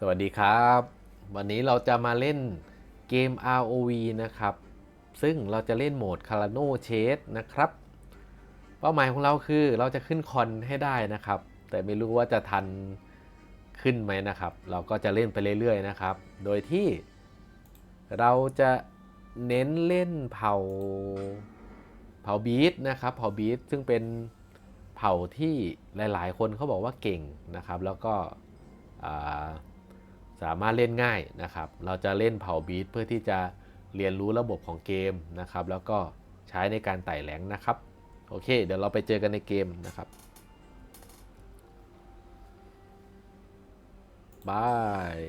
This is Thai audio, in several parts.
สวัสดีครับ วันนี้เราจะมาเล่นเกม ROV นะครับ ซึ่งเราจะเล่นโหมด c a r a n o Chase นะครับ เป้าหมายของเราคือเราจะขึ้นคอนให้ได้นะครับ แต่ไม่รู้ว่าจะทันขึ้นไหมนะครับ เราก็จะเล่นไปเรื่อยๆนะครับ โดยที่เราจะเน้นเล่นเผ่าเผ่าบีทนะครับเผ่าบีทซึ่งเป็นเผ่าที่หลายๆ คนเขาบอกว่าเก่งนะครับ แล้วก็อ่า สามารถเล่นง่ายนะครับ เราจะเล่นเผาบีทเพื่อที่จะเรียนรู้ระบบของเกมนะครับ แล้วก็ใช้ในการไต่แหลงนะครับ โอเค เดี๋ยวเราไปเจอกันในเกมนะครับบาย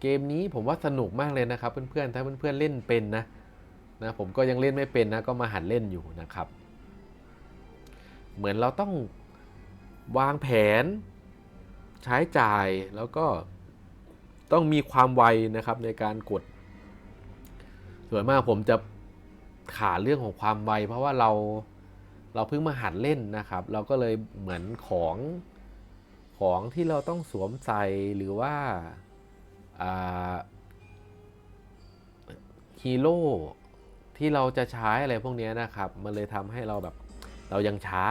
เกมนี้ผมว่าสนุกมากเลยนะครับ เพื่อนๆ ถ้าเพื่อนๆเล่นเป็นนะนะผมก็ยังเล่นไม่เป็นนะก็มาหัดเล่นอยู่นะครับ เหมือนเราต้องวางแผน ใช้จ่ายแล้วก็ต้องมีความไวนะครับในการกด ส่วนมากผมจะขาดเรื่องของความไว เพราะว่าเราเราเพิ่งมาหัดเล่นนะครับ เราก็เลยเหมือนของของที่เราต้องสวมใส่หรือว่าฮีโร่ที่เราจะใช้อะไรพวกนี้นะครับ มันเลยทำให้เราแบบเรายังช้า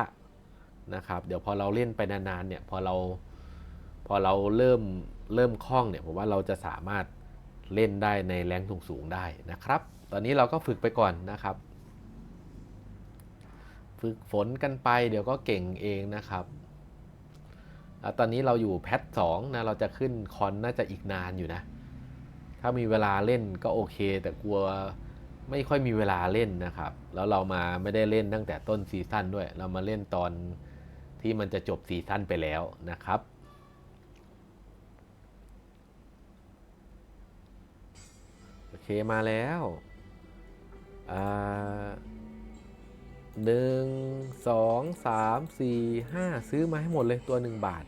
นะครับ เดี๋ยวพอเราเล่นไปนานๆเนี่ยพอเรา พอเราเริ่มเริ่มคล่องเนี่ยผมว่าเราจะสามารถเล่นได้ในแรงสูงสูงๆได้นะครับ ตอนนี้เราก็ฝึกไปก่อนนะครับ ฝึกฝนกันไปเดี๋ยวก็เก่งเองนะครับแล้วตอนนี้เราอยู่แพทสองนะเราจะขึ้นคอนน่าจะอีกนานอยู่นะ ถ้ามีเวลาเล่นก็โอเค แต่กลัวไม่ค่อยมีเวลาเล่นนะครับ แล้วเรามาไม่ได้เล่นตั้งแต่ต้นซีซั่นด้วย เรามาเล่นตอนที่มันจะจบซีซั่นไปแล้วนะครับ โอ เคมาแล้วอ่าหนึ่งสองสามสี่ห้าซื้อมาให้หมดเลยตัวหนึ่งบาท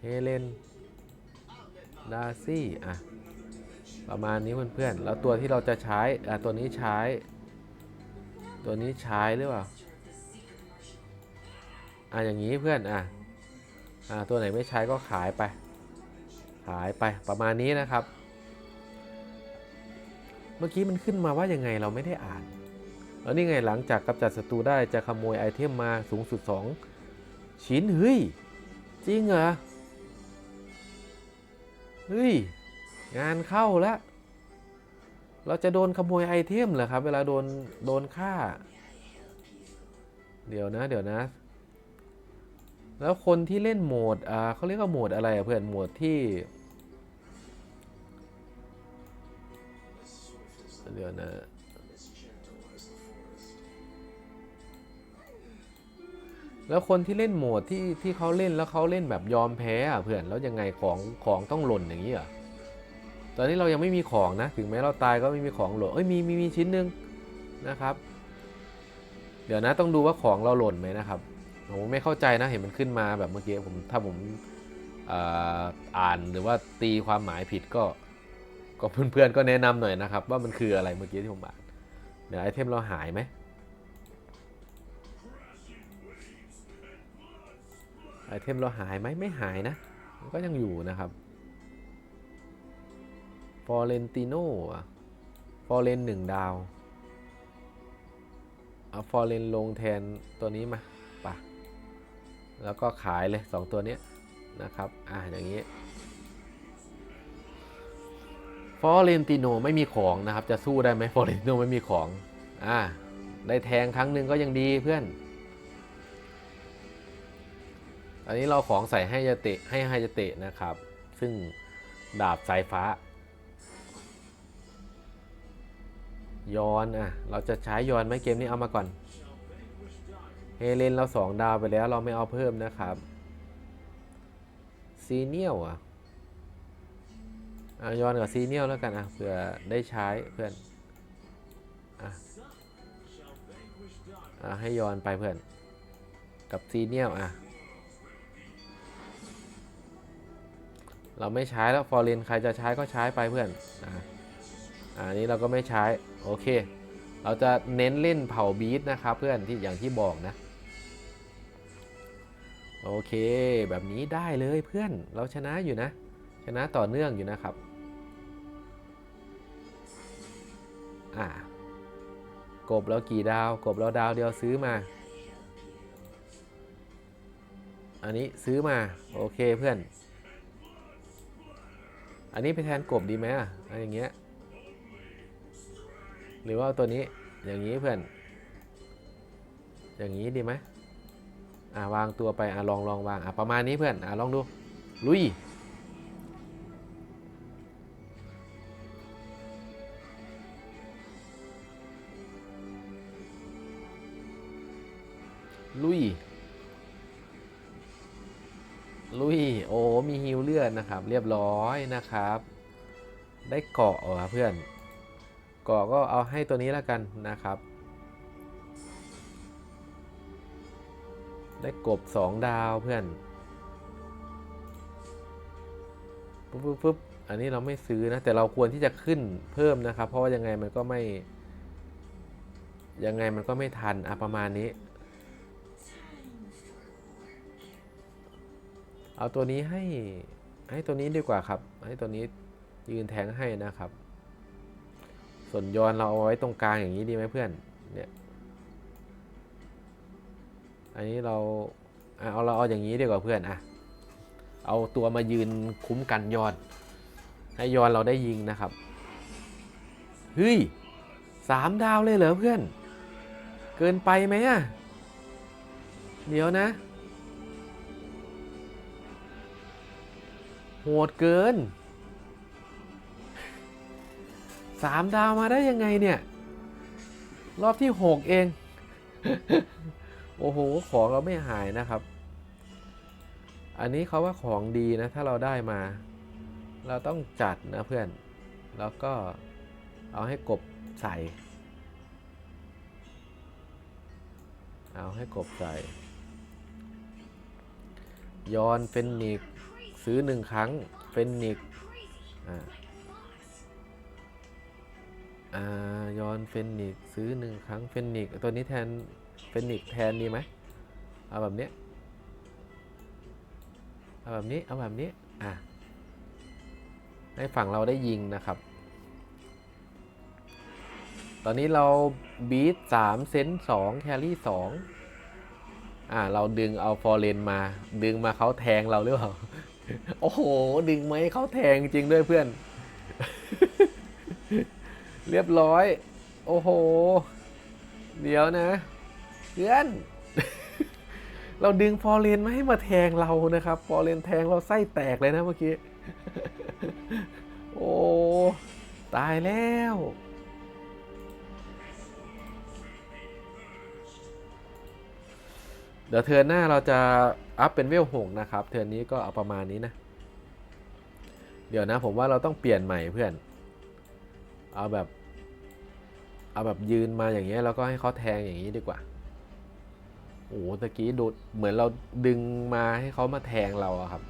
เฮเลน ดาซี่ อะ ประมาณนี้เพื่อนๆ แล้วตัวที่เราจะใช้ อะ ตัวนี้ใช้ ตัวนี้ใช้หรือเปล่า อะ อย่างนี้เพื่อน อะ อะ ตัวไหนไม่ใช้ก็ขายไป ขายไปประมาณนี้นะครับ มื่อกี้มันขึ้นมาว่ายังไงเราไม่ได้อ่านแล้วนี่ไงหลังจากกำจัดศัตรูได้จะขโมยไอเทมมาสูงสุด 2 ชิ้นเฮ้ย จริงเหรอ เฮ้ย งานเข้าแล้ว เราจะโดนขโมยไอเทมเหรอครับ เวลาโดน โดนฆ่า เดี๋ยวนะ เดี๋ยวนะ แล้วคนที่เล่นโหมด อ่าเขาเรียกว่าโหมดอะไรเพื่อนโหมดที่ เดี๋ยวนะแล้วคนที่เล่นโหมดที่ที่เขาเล่นแล้วเขาเล่นแบบยอมแพ้อะเพื่อนแล้วยังไงของของต้องหล่นอย่างนี้เหรอตอนนี้เรายังไม่มีของนะ ถึงแม้เราตายก็ไม่มีของหล่นเอ้ยมีมีมีชิ้นหนึ่งนะครับ เดี๋ยวนะต้องดูว่าของเราหล่นไหมนะครับผมไม่เข้าใจนะเห็นมันขึ้นมาแบบเมื่อกี้ผมถ้าผมออ่านหรือว่าตีความหมายผิดก็ ก็เพื่อนๆก็แนะนำหน่อยนะครับ ว่ามันคืออะไรเมื่อกี้ที่ผมอ่านเดี๋ยวไอเทมเราหายไหมไอเทมเราหายไหมไม่หายนะมันก็ยังอยู่นะครับฟอเรนติโน่ฟอเรนหนึ่งดาวเอาฟอเรนลงแทนตัวนี้มาปะแล้วก็ขายเลยสองตัวนี้นะครับ อ่าอย่างนี้ ฟอเรนติโนไม่มีของนะครับ จะสู้ได้ไหมฟอเรนติโนไม่มีของ อ่า ได้แทงครั้งหนึ่งก็ยังดีเพื่อน อันนี้เราของใส่ให้ยาเตะให้ให้ยาเตะนะครับ ซึ่งดาบสายฟ้ายอนอะ เราจะใช้ยอนไหมเกมนี้เอามาก่อน เฮเลนเราสองดาวไปแล้วเราไม่เอาเพิ่มนะครับซีเนียลอะ อะยอนกับซีเนียลแล้วกันอะเผื่อได้ใช้เพื่อนอะอะให้ยอนไปเพื่อน กับซีเนียลอะเราไม่ใช้แล้วฟอร์เรนใครจะใช้ก็ใช้ไปเพื่อนอะอันนี้เราก็ไม่ใช้โอเค เราจะเน้นเล่นเผาบีทนะครับเพื่อนที่อย่างที่บอกนะโอเค แบบนี้ได้เลยเพื่อนเราชนะอยู่นะ ชนะต่อเนื่องอยู่นะครับ อ่ากบแล้วกี่ดาว กบแล้วดาวเดียวซื้อมา อันนี้ซื้อมา โอเคเพื่อน อันนี้ไปแทนกบดีไหมอะอะไรอย่างเงี้ย หรือว่าเอาตัวนี้อย่างนี้เพื่อน อย่างนี้ดีไหมอ่าวางตัวไปอะลองลองวางอะประมาณนี้เพื่อนอะลองดู ลุย ลุย ลุย โอ้ มีฮิวเลือดนะครับ เรียบร้อยนะครับ ได้เกาะเหรอเพื่อน เกาะก็เอาให้ตัวนี้แล้วกันนะครับ ได้กบสองดาวเพื่อนปุ๊บปุ๊บปุ๊บอันนี้เราไม่ซื้อนะ แต่เราควรที่จะขึ้นเพิ่มนะครับ เพราะว่ายังไงมันก็ไม่ ยังไงมันก็ไม่ทันอะประมาณนี้ เอาตัวนี้ให้ให้ตัวนี้ดีกว่าครับ ให้ตัวนี้ยืนแทงให้นะครับ ส่วนยอนเราเอาไว้ตรงกลางอย่างนี้ดีไหมเพื่อน เนี่ย อันนี้เราเอาเราเอาอย่างนี้ดีกว่าเพื่อนอะเอาตัวมายืนคุ้มกันยอน ให้ยอนเราได้ยิงนะครับ เฮ้ยสามดาวเลยเหรอเพื่อน เกินไปไหมอะเดี๋ยวนะ โหดเกินสามดาวมาได้ยังไงเนี่ย รอบที่หกเอง โอ้โห ของเราไม่หายนะครับ อันนี้เขาว่าของดีนะ ถ้าเราได้มา เราต้องจัดนะเพื่อน แล้วก็เอาให้กบใส่ เอาให้กบใส่ ยอนเฟนนิก ซื้อหนึ่งครั้งเฟนนิกซ์อ่าอ่ายอนเฟนนิกซ์ซื้อหนึ่งครั้งเฟนนิกซ์ตัวนี้แทนเฟนนิกซ์แทนดีไหมเอาแบบนี้เอาแบบนี้เอาแบบนี้อะให้ฝั่งเราได้ยิงนะครับ ตอนนี้เราบีทสามเซนสองแครี่สองอ่าเราดึงเอาฟอร์เรนมา ดึงมาเขาแทงเราหรือเปล่า โอ้โห ดึงไหมเขาแทงจริงด้วยเพื่อน เรียบร้อย โอ้โห เดี๋ยวนะ เพื่อน เราดึงฟอร์เรนมาให้มาแทงเรานะครับ ฟอร์เรนแทงเราไส้แตกเลยนะเมื่อกี้ โอ้ ตายแล้วเดี๋ยวเทิร์นหน้าเราจะ อัพเป็นเวลหกนะครับเทิร์นนี้ก็เอาประมาณนี้นะ เดี๋ยวนะผมว่าเราต้องเปลี่ยนใหม่เพื่อน เอาแบบ เอาแบบยืนมาอย่างเงี้ยแล้วก็ให้เขาแทงอย่างนี้ดีกว่าโอ้โหตะกี้ดูเหมือนเราดึงมาให้เขามาแทงเราอะครับ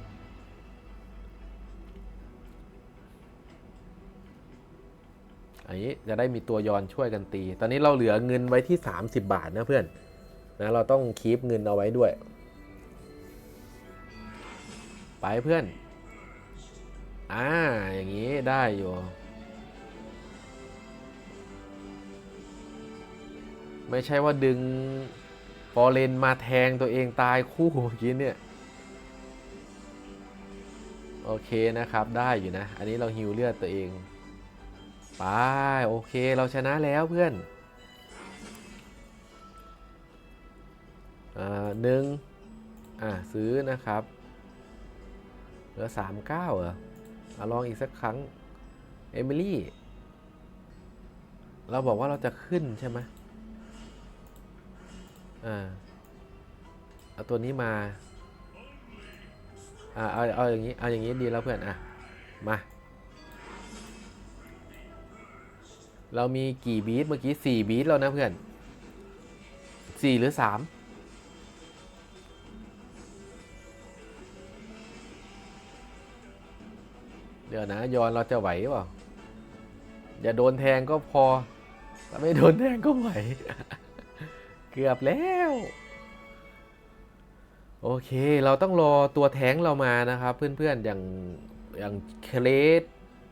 อันนี้จะได้มีตัวยอนช่วยกันตี ตอนนี้เราเหลือเงินไว้ที่ 30 บาทนะเพื่อนนะเราต้องคีปเงินเอาไว้ด้วย ไปเพื่อน อ่า อย่างนี้ได้อยู่ ไม่ใช่ว่าดึงฟอเรนมาแทงตัวเองตายคู่เมื่อกี้เนี่ย โอเคนะครับ ได้อยู่นะ อันนี้เราฮิวเลือดตัวเอง ไป โอเคเราชนะแล้วเพื่อนอ่าหนึ่งอ่าซื้อนะครับ เหลือสามเก้าเหรออลองอีกสักครั้ง เอมิลี่ เราบอกว่าเราจะขึ้นใช่ไหมอ่า เอาตัวนี้มา อ่า เอา เอาอย่างนี้ เอาอย่างนี้ดีแล้วเพื่อน อะ มา เรามีกี่บีทเมื่อกี้สี่บีทแล้วนะเพื่อนสี่หรือสาม เดี๋ยวนะยอนเราจะไหวเปล่าอย่าโดนแทงก็พอถ้าไม่โดนแทงก็ไหว เกือบแล้ว โอเค เราต้องรอตัวแทงเรามานะครับเพื่อนๆอย่างอย่างเคเลส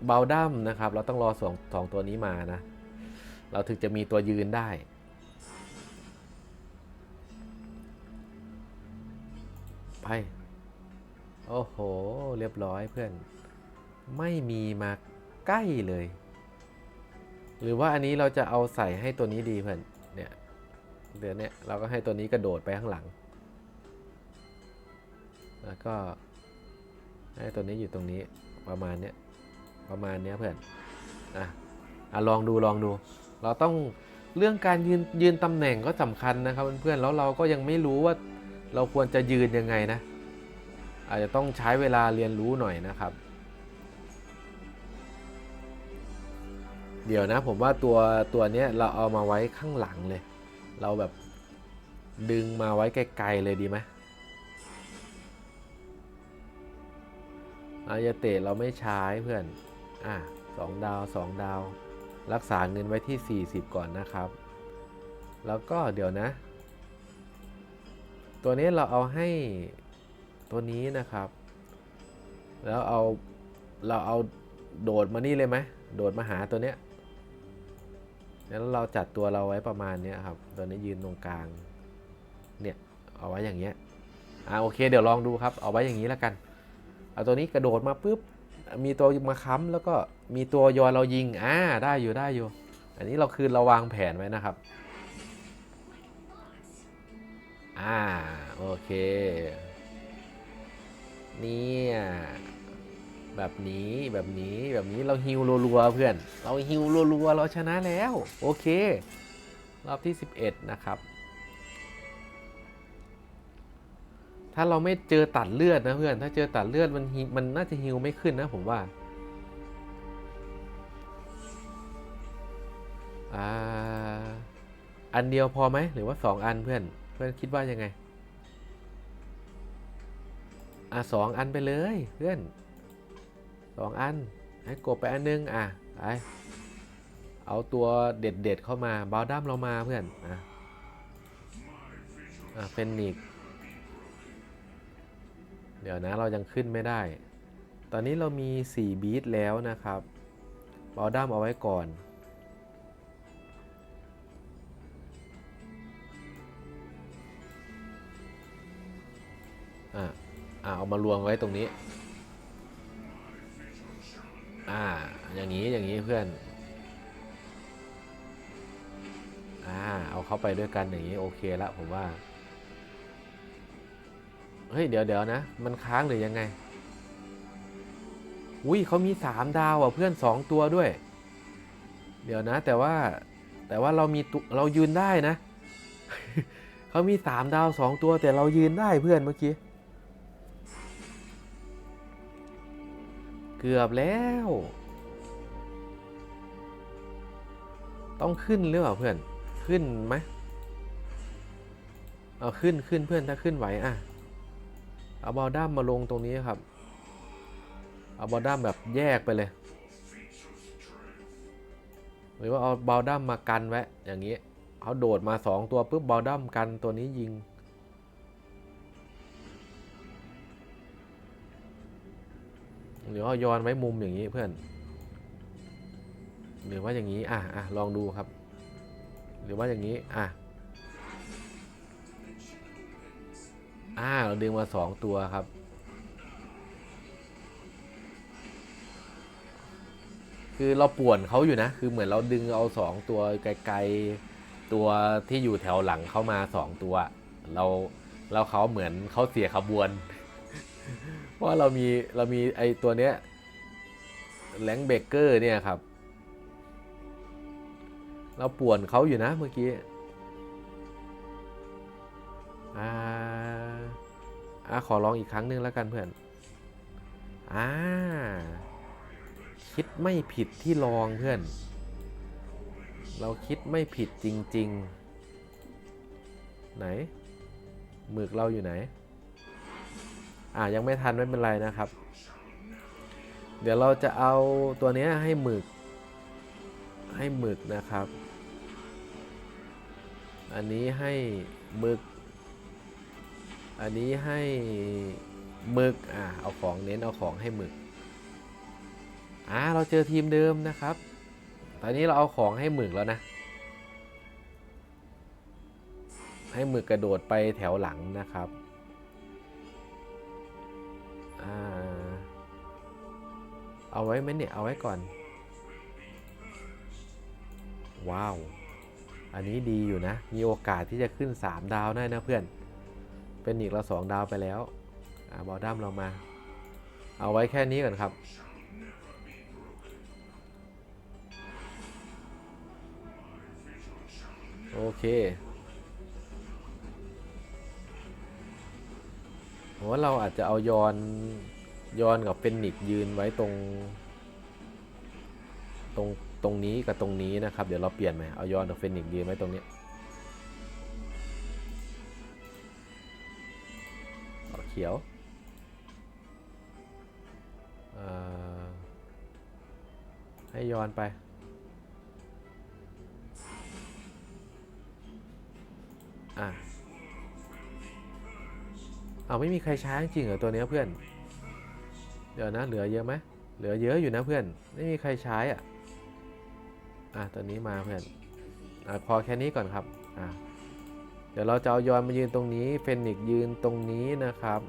เบลดัมนะครับ เราต้องรอสองสองตัวนี้มานะ เราถึงจะมีตัวยืนได้ไปโอ้โห เรียบร้อยเพื่อน ไม่มีมาใกล้เลย หรือว่าอันนี้เราจะเอาใส่ให้ตัวนี้ดีเพื่อนเนี่ยเดี๋ยวเนี่ยเราก็ให้ตัวนี้กระโดดไปข้างหลัง แล้วก็ให้ตัวนี้อยู่ตรงนี้ประมาณเนี้ยประมาณเนี้ยเพื่อนอะอะลองดูลองดู เราต้องเรื่องการยืนยืนตำแหน่งก็สำคัญนะครับเพื่อนๆแล้วเราก็ยังไม่รู้ว่าเราควรจะยืนยังไงนะ อาจจะต้องใช้เวลาเรียนรู้หน่อยนะครับ เดี๋ยวนะ ผมว่าตัวตัวเนี้ยเราเอามาไว้ข้างหลังเลย เราแบบดึงมาไว้ไกลๆเลยดีไหมอายาเตะเราไม่ใช้เพื่อน อะสองดาวสองดาว รักษาเงินไว้ที่ 40 ก่อนนะครับ แล้วก็เดี๋ยวนะ ตัวนี้เราเอาให้ตัวนี้นะครับ แล้วเอาเราเอาโดดมานี่เลยไหมโดดมาหาตัวเนี้ย แล้วเราจัดตัวเราไว้ประมาณเนี้ยครับตัวนี้ยืนตรงกลาง เนี่ย เอาไว้อย่างเงี้ย อ่าโอเค เดี๋ยวลองดูครับ เอาไว้อย่างนี้แล้วกัน เอาตัวนี้กระโดดมาปุ๊บ มีตัวมาค้ำแล้วก็มีตัวยอนเรายิง อ่า ได้อยู่ได้อยู่ อันนี้เราคือเราวางแผนไว้นะครับ อ่า โอเค เนี่ย แบบนี้แบบนี้แบบนี้เราฮิวรัวๆเพื่อน เราฮิวรัวๆเราชนะแล้ว โอเค รอบที่ 11 นะครับ ถ้าเราไม่เจอตัดเลือดนะเพื่อน ถ้าเจอตัดเลือดมันมันน่าจะฮิวไม่ขึ้นนะผมว่าอ่าอันเดียวพอไหมหรือว่าสองอันเพื่อนเพื่อนคิดว่ายังไง อะสองอันไปเลยเพื่อน สองอันให้กบไปอันนึงอะไปเอาตัวเด็ดเด็ดๆเข้ามาบาวดัมเรามาเพื่อนอะอะเฟนนิกเดี๋ยวนะเรายังขึ้นไม่ได้ ตอนนี้เรามี 4 บีทแล้วนะครับบาวดัมเอาไว้ก่อนอะอ่าเอามารวมไว้ตรงนี้ อ่า อย่างนี้อย่างนี้เพื่อน อ่า เอาเข้าไปด้วยกันอย่างนี้โอเคละผมว่า เฮ้ยเดี๋ยวเดี๋ยวนะ มันค้างหรือยังไง อุ้ยเขามีสามดาวอะเพื่อนสองตัวด้วย เดี๋ยวนะ แต่ว่าแต่ว่าเรามีเรายืนได้นะ เขามีสามดาวสองตัวแต่เรายืนได้เพื่อนเมื่อกี้ เกือบแล้ว ต้องขึ้นหรือเปล่าเพื่อน ขึ้นไหมเอาขึ้นขึ้นเพื่อนถ้าขึ้นไหวอะ เอาบอลด้ามมาลงตรงนี้ครับ เอาบอลด้ามแบบแยกไปเลย หรือว่าเอาบอลด้ามมากันไว้อย่างนี้เขาโดดมาสองตัวปุ๊บบอลด้ามกันตัวนี้ยิง หรือว่าย้อนไว้มุมอย่างนี้เพื่อน หรือว่าอย่างนี้อะอะลองดูครับ หรือว่าอย่างนี้อะอ่าเราดึงมาสองตัวครับคือเราป่วนเขาอยู่นะ คือเหมือนเราดึงเอาสองตัวไกลๆตัวที่อยู่แถวหลังเข้ามาสองตัว เราแล้วเขาเหมือนเขาเสียขบวน ว่าเรามีเรามีไอตัวเนี้ยแลงเบเกอร์เนี่ยครับ เราป่วนเขาอยู่นะเมื่อกี้อ่าอ่าขอลองอีกครั้งหนึ่งแล้วกันเพื่อนอ่าคิดไม่ผิดที่ลองเพื่อน เราคิดไม่ผิดจริง ๆ ไหนหมึกเราอยู่ไหน อ่ายังไม่ทันไม่เป็นไรนะครับ เดี๋ยวเราจะเอาตัวนี้ให้หมึก ให้หมึกนะครับ อันนี้ให้หมึก อันนี้ให้หมึกอ่าเอาของเน้นเอาของให้หมึกอ่าเราเจอทีมเดิมนะครับ ตอนนี้เราเอาของให้หมึกแล้วนะ ให้หมึกกระโดดไปแถวหลังนะครับ เอาไว้ไหมเนี่ย เอาไว้ก่อน ว้าว อันนี้ดีอยู่นะ มีโอกาสที่จะขึ้น 3 ดาวได้นะเพื่อน เป็นอีกเราสองดาวไปแล้วอบอลดัมเรามา เอาไว้แค่นี้ก่อนครับโอเค ผมว่าเราอาจจะเอายอนยอนกับเฟนิกซ์ยืนไว้ตรง ตรงตรงนี้กับตรงนี้นะครับ เดี๋ยวเราเปลี่ยนไหมเอายอนกับเฟนิกซ์ยืนไว้ตรงนี้เขียวให้ยอนไป อะ เอาไม่มีใครใช้จริงเหรอตัวนี้เพื่อน เดี๋ยวนะเหลือเยอะไหมเหลือเยอะอยู่นะเพื่อน ไม่มีใครใช้อะ อะตัวนี้มาเพื่อน อะพอแค่นี้ก่อนครับ อะเดี๋ยวเราจะเอายอนมายืนตรงนี้ เฟนิกซ์ยืนตรงนี้นะครับ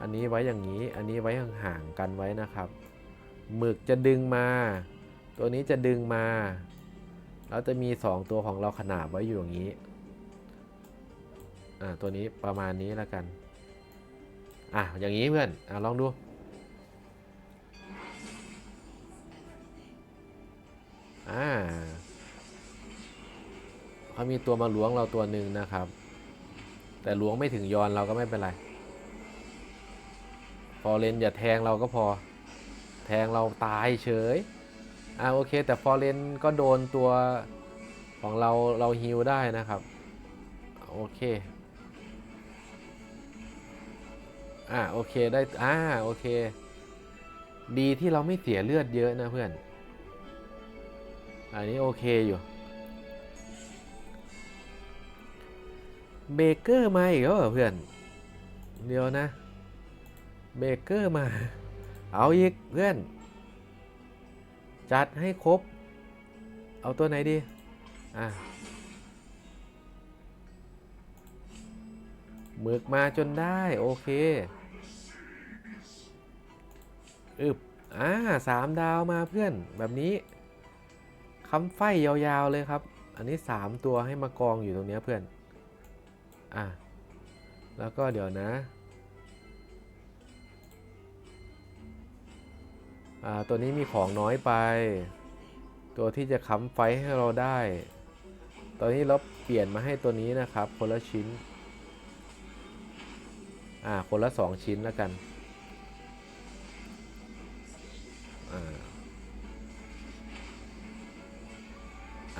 อันนี้ไว้อย่างนี้ อันนี้ไว้ห่างๆกันไว้นะครับหมึกจะดึงมา ตัวนี้จะดึงมา แล้วจะมี 2 ตัวของเราขนาบไว้อยู่อย่างนี้ อ่า ตัวนี้ประมาณนี้แล้วกัน อะอย่างนี้เพื่อนอะลองดู อ่าเขามีตัวมาล้วงเราตัวหนึ่งนะครับ แต่ล้วงไม่ถึงยอนเราก็ไม่เป็นไรฟอเรนอย่าแทงเราก็พอ แทงเราตายเฉยอ่าโอเค แต่ฟอเรนก็โดนตัวของเราเราฮิวได้นะครับ โอเค อ่าโอเคได้อ่าโอเค ดีที่เราไม่เสียเลือดเยอะนะเพื่อน อันนี้โอเคอยู่ เบเกอร์มาอีกแล้วเหรอเพื่อน เดี๋ยวนะ เบเกอร์มา เอาอีกเพื่อน จัดให้ครบ เอาตัวไหนดี อะ หมึกมาจนได้โอเคอึบอ่าสามดาวมาเพื่อนแบบนี้คำไฟยาวๆเลยครับ อันนี้สามตัวให้มากองอยู่ตรงนี้เพื่อน อะ แล้วก็เดี๋ยวนะอ่าตัวนี้มีของน้อยไป ตัวที่จะค้ำไฟให้เราได้ ตอนนี้เราเปลี่ยนมาให้ตัวนี้นะครับคนละชิ้น อ่า คนละสองชิ้นแล้วกัน อ่า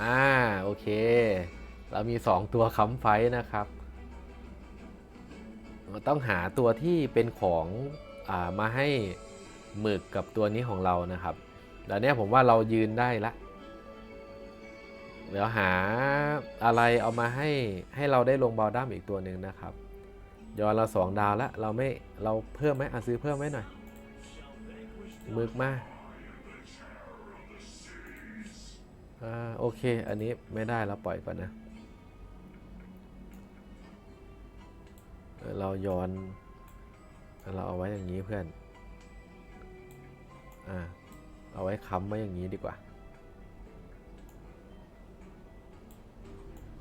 อ่า โอเค เรามี2ตัวค้ำไฟนะครับเราต้องหาตัวที่เป็นของ อ่า มาให้หมึกกับตัวนี้ของเรานะครับเดี๋ยวนี้ผมว่าเรายืนได้ละเดี๋ยวหาอะไรเอามาให้ให้เราได้ลงบอลดัมอีกตัวหนึ่งนะครับ ยอนเราสองดาวแล้วเราไม่เราเพิ่มไหมอะซื้อเพิ่มไว้หน่อยมึกมาอ่าโอเค อันนี้ไม่ได้เราปล่อยก่อนนะเออเราย้อน เราเอาไว้อย่างนี้เพื่อน อ่า เอาไว้ค้ำไว้อย่างนี้ดีกว่า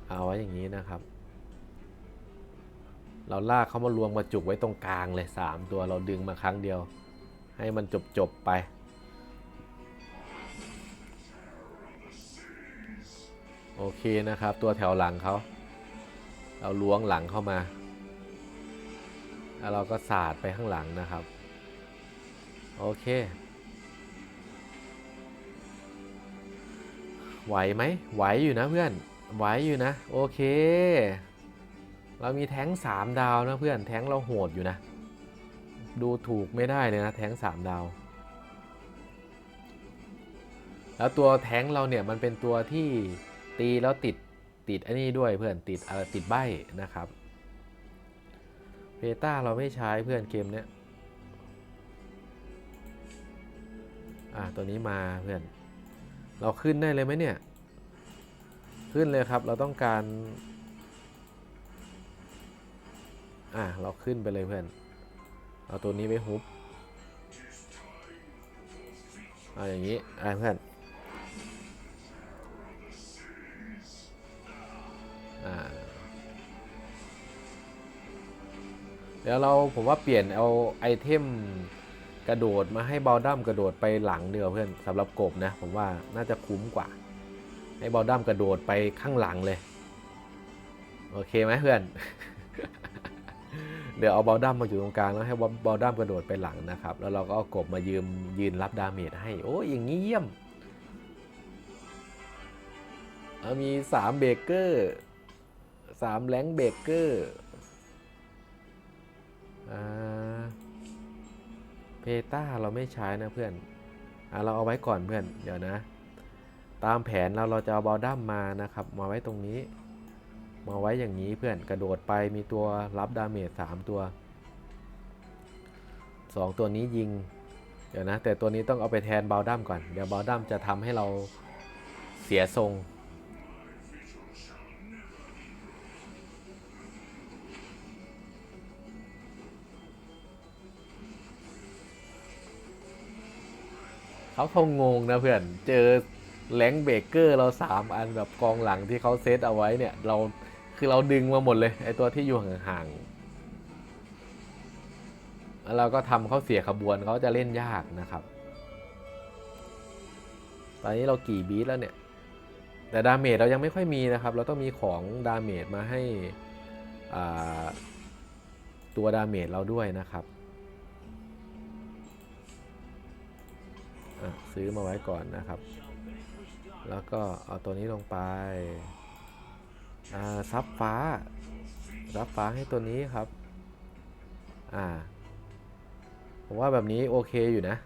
เอาไว้อย่างนี้นะครับ เราลากเขามารวมมาจุกไว้ตรงกลางเลย 3 ตัวเราดึงมาครั้งเดียว ให้มันจบจบไป โอเคนะครับ ตัวแถวหลังเขาเราล้วงหลังเข้ามาแล้วเราก็สาดไปข้างหลังนะครับ โอเค ไหวไหมไหวอยู่นะเพื่อน ไหวอยู่นะ โอเค เรามีแท้งสามดาวนะเพื่อนแท้งเราโหดอยู่นะ ดูถูกไม่ได้เลยนะแท้งสามดาว แล้วตัวแท้งเราเนี่ยมันเป็นตัวที่ตีแล้วติดติดอันนี้ด้วยเพื่อนติดอะไรติดใบนะครับเพต้าเราไม่ใช้เพื่อนเกมเนี้ยอะตัวนี้มาเพื่อน เราขึ้นได้เลยไหมเนี่ย ขึ้นเลยครับเราต้องการ อะเราขึ้นไปเลยเพื่อน เอาตัวนี้ไปฮุบเอาอย่างนี้อะเพื่อนอ่าเดี๋ยวเราผมว่าเปลี่ยนเอาไอเทมกระโดดมาให้เบลดัมกระโดดไปหลังเดียวเพื่อนสำหรับกบนะ ผมว่าน่าจะคุ้มกว่า ให้เบลดัมกระโดดไปข้างหลังเลย โอเคไหมเพื่อน เดี๋ยวเอาเบลดัมมาอยู่ตรงกลางแล้วให้เบลดัมกระโดดไปหลังนะครับ แล้วเราก็เอากบมายืมยืนรับดาเมจให้ โอ้ยอย่างนี้เยี่ยม มีสามเบเกอร์สามแรงเบเกอร์อ่าเพต้าเราไม่ใช้นะเพื่อนอเราเอาไว้ก่อนเพื่อน เดี๋ยวนะ ตามแผนเราเราจะเอาบอลดัมมานะครับ มาไว้ตรงนี้ มาไว้อย่างนี้เพื่อนกระโดดไปมีตัวรับดาเมจสามตัวสองตัวนี้ยิง เดี๋ยวนะ แต่ตัวนี้ต้องเอาไปแทนบอลดัมก่อน เดี๋ยวบอลดัมจะทำให้เราเสียทรงเขาคงงงนะเพื่อน เจอแรงเบเกอร์เราสามอันแบบกองหลังที่เขาเซตเอาไว้เนี่ย เรา คือเราดึงมาหมดเลยไอตัวที่อยู่ห่างๆแล้วเราก็ทำเขาเสียขบวนเขาจะเล่นยากนะครับ ตอนนี้เรากี่บีทแล้วเนี่ย แต่ดาเมจเรายังไม่ค่อยมีนะครับ เราต้องมีของดาเมจมาให้ตัวดาเมจเราด้วยนะครับซื้อมาไว้ก่อนนะครับ แล้วก็เอาตัวนี้ลงไป อ่าซับฟ้าซับฟ้าให้ตัวนี้ครับ อ่า ผมว่าแบบนี้โอเคอยู่นะ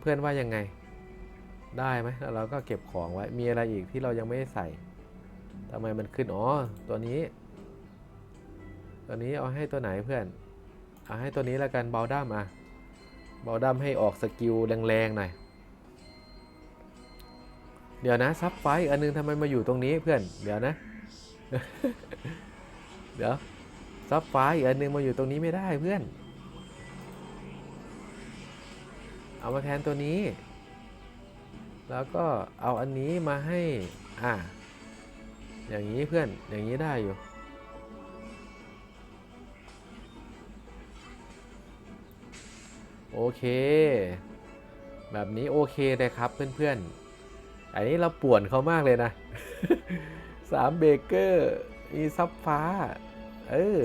เพื่อนๆว่ายังไง ได้ไหมแล้วเราก็เก็บของไว้ มีอะไรอีกที่เรายังไม่ได้ใส่ทำไมมันขึ้น อ๋อ ตัวนี้ ตัวนี้เอาให้ตัวไหนเพื่อน เอาให้ตัวนี้แล้วกันเบลด้ามอะเบลดัมให้ออกสกิลแรงๆหน่อย เดี๋ยวนะซับไฟอันนึงทำไมมาอยู่ตรงนี้เพื่อน เดี๋ยวนะ เดี๋ยวซับไฟอันนึงมาอยู่ตรงนี้ไม่ได้เพื่อน เอามาแทนตัวนี้ แล้วก็เอาอันนี้มาให้ อ่า อย่างนี้เพื่อน อย่างนี้ได้อยู่โอเค แบบนี้โอเคเลยครับเพื่อนๆ อันนี้เราป่วนเขามากเลยนะสามเบเกอร์มีซับฟ้า เออ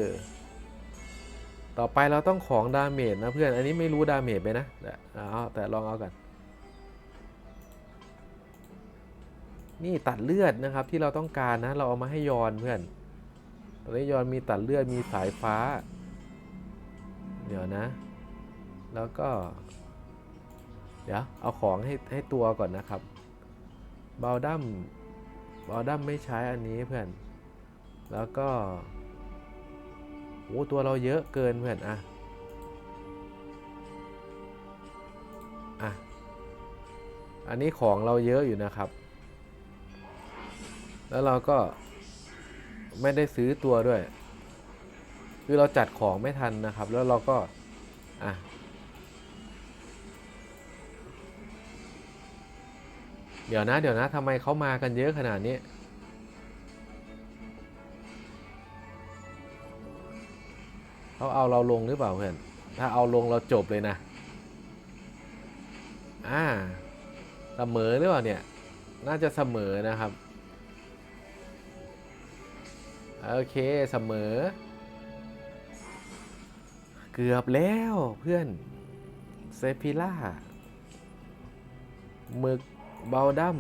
ต่อไปเราต้องของดาเมจนะเพื่อน อันนี้ไม่รู้ดาเมจไปนะเอาแต่ลองเอากันนี่ตัดเลือดนะครับที่เราต้องการนะ เราเอามาให้ยอนเพื่อนตอนนี้ยอนมีตัดเลือดมีสายฟ้า เดี๋ยวนะ แล้วก็ เดี๋ยวเอาของให้ให้ตัวก่อนนะครับ บาลดัมบาลดัมไม่ใช้อันนี้เพื่อน แล้วก็โอ้ตัวเราเยอะเกินเพื่อนอะอะอันนี้ของเราเยอะอยู่นะครับ แล้วเราก็ไม่ได้ซื้อตัวด้วย คือเราจัดของไม่ทันนะครับ แล้วเราก็ อะ เดี๋ยวนะ เดี๋ยวนะทำไมเขามากันเยอะขนาดนี้ เขาเอาเราลงหรือเปล่าเพื่อน ถ้าเอาลงเราจบเลยนะ อ่า เสมอหรือเปล่าเนี่ย น่าจะเสมอนะครับ โอเค เสมอ เกือบแล้วเพื่อน เซฟิล่าหมึก เบลดัม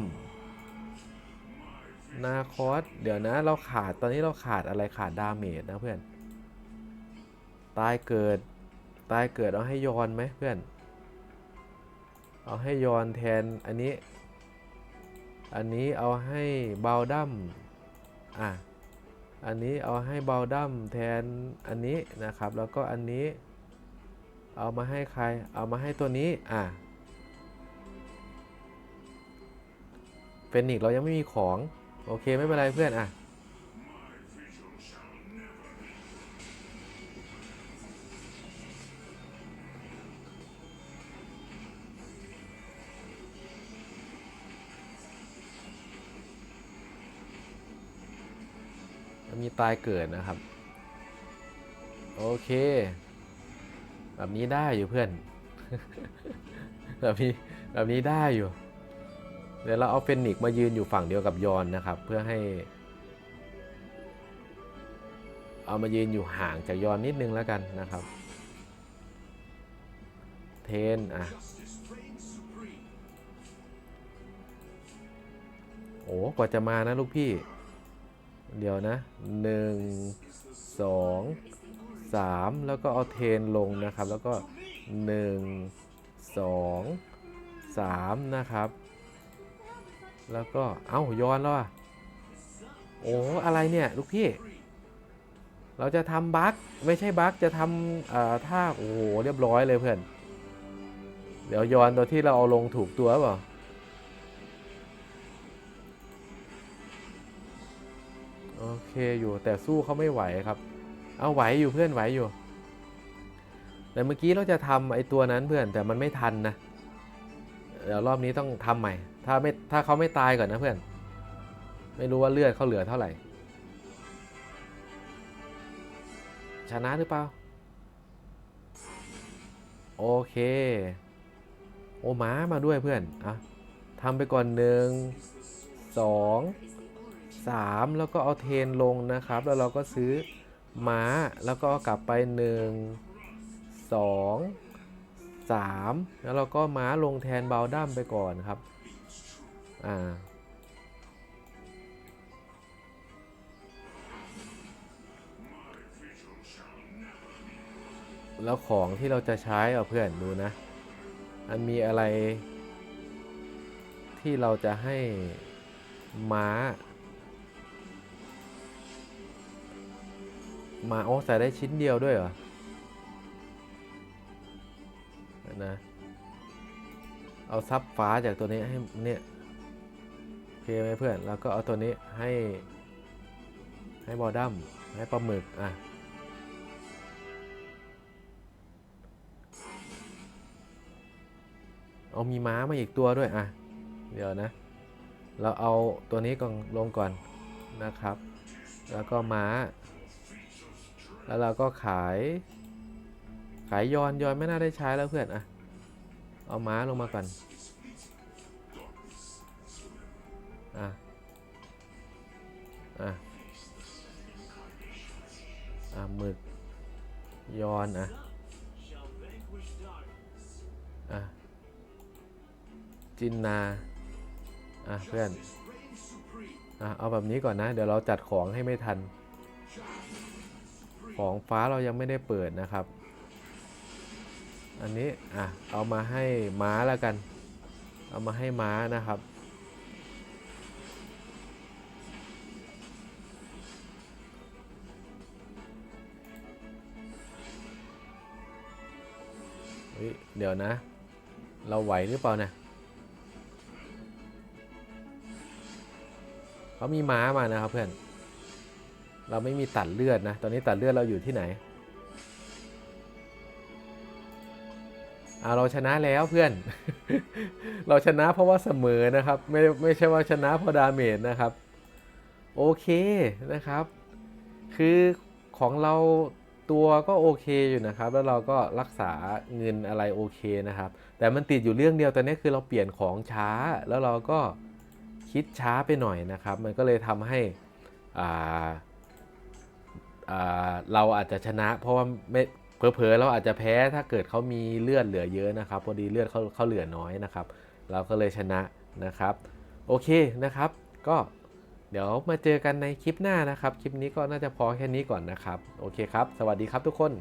นาคอสเดี๋ยวนะเราขาดตอนนี้เราขาดอะไรขาดดาเมจนะเพื่อน ตายเกิด ตายเกิดเอาให้ยอนไหมเพื่อน เอาให้ยอนแทนอันนี้ อันนี้เอาให้เบลดัมอะอันนี้เอาให้เบลดัมแทนอันนี้นะครับ แล้วก็อันนี้ เอามาให้ใคร เอามาให้ตัวนี้ อะ เฟนิกเรายังไม่มีของ โอเคไม่เป็นไรเพื่อนอะมีตายเกิดนะครับ โอเค แบบนี้ได้อยู่เพื่อน แบบนี้แบบนี้ได้อยู่ เดี๋ยวเราเอาเฟนิกซ์มายืนอยู่ฝั่งเดียวกับยอนนะครับ เพื่อให้ เอามายืนอยู่ห่างจากยอนนิดนึงแล้วกันนะครับ เทนอะโอ้กว่าจะมานะลูกพี่ เดี๋ยวนะหนึ่งสองสามแล้วก็เอาเทนลงนะครับ แล้วก็หนึ่งสองสามนะครับ แล้วก็ เอ้าย้อนแล้วอะโอ้อะไรเนี่ย ลูกพี่ เราจะทำบั๊กไม่ใช่บั๊กจะทำอ่อท่าโอ้โหเรียบร้อยเลยเพื่อน เดี๋ยวย้อนตัวที่เราเอาลงถูกตัวเปล่าโอเคอยู่แต่สู้เขาไม่ไหวครับ เอาไหวอยู่เพื่อนไหวอยู่ แต่เมื่อกี้เราจะทำไอ้ตัวนั้นเพื่อนแต่มันไม่ทันนะ เดี๋ยวรอบนี้ต้องทำใหม่ ถ้าไม่ถ้าเขาไม่ตายก่อนนะเพื่อน ไม่รู้ว่าเลือดเขาเหลือเท่าไหร่ ชนะหรือเปล่า โอเค โอม้ามาด้วยเพื่อนอะทำไปก่อนหนึ่งสอง3แล้วก็เอาเทนลงนะครับ แล้วเราก็ซื้อม้าแล้วก็เอากลับไป1 2 3แล้วเราก็ม้าลงแทนเบลดัมไปก่อนครับ อ่าแล้วของที่เราจะใช้เอาเพื่อนดูนะ มันมีอะไร ที่เราจะให้ม้า มาโอ้ใส่ได้ชิ้นเดียวด้วยเหรอ นะ เอาซับฟ้าจากตัวนี้ให้เนี่ย ไหมเพื่อน แล้วก็เอาตัวนี้ให้ ให้บอดัมให้ปลาหมึก อะ เอามีม้ามาอีกตัวด้วย อะ เดี๋ยวนะ เราเอาตัวนี้ก่อนลงก่อนนะครับ แล้วก็ม้า แล้วเราก็ขาย ขายยอนยอนไม่น่าได้ใช้แล้วเพื่อน อะ เอาม้าลงมาก่อน อะอะหมึกยอนอะอะจินนาอะเพื่อนอะเอาแบบนี้ก่อนนะ เดี๋ยวเราจัดของให้ไม่ทัน ของฟ้าเรายังไม่ได้เปิดนะครับ อันนี้อะเอามาให้ม้าแล้วกัน เอามาให้ม้านะครับ เดี๋ยวนะ เราไหวหรือเปล่านะเขามีม้ามานะครับเพื่อน เราไม่มีตัดเลือดนะ ตอนนี้ตัดเลือดเราอยู่ที่ไหนเอาเราชนะแล้วเพื่อน เราชนะเพราะว่าเสมอนะครับ ไม่ไม่ใช่ว่าชนะเพราะดาเมจนะครับ โอเคนะครับ คือของเรา ตัวก็โอเคอยู่นะครับ แล้วเราก็รักษาเงินอะไรโอเคนะครับ แต่มันติดอยู่เรื่องเดียวตอนนี้คือเราเปลี่ยนของช้า แล้วเราก็คิดช้าไปหน่อยนะครับ มันก็เลยทำให้อ่าอ่าเราอาจจะชนะ เพราะว่าไม่เผลอๆเราอาจจะแพ้ถ้าเกิดเขามีเลือดเหลือเยอะนะครับ พอดีเลือดเขาเขาเหลือน้อยนะครับ เราก็เลยชนะนะครับ โอเคนะครับ ก็ เดี๋ยวมาเจอกันในคลิปหน้านะครับ คลิปนี้ก็น่าจะพอแค่นี้ก่อนนะครับ โอเคครับ สวัสดีครับทุกคน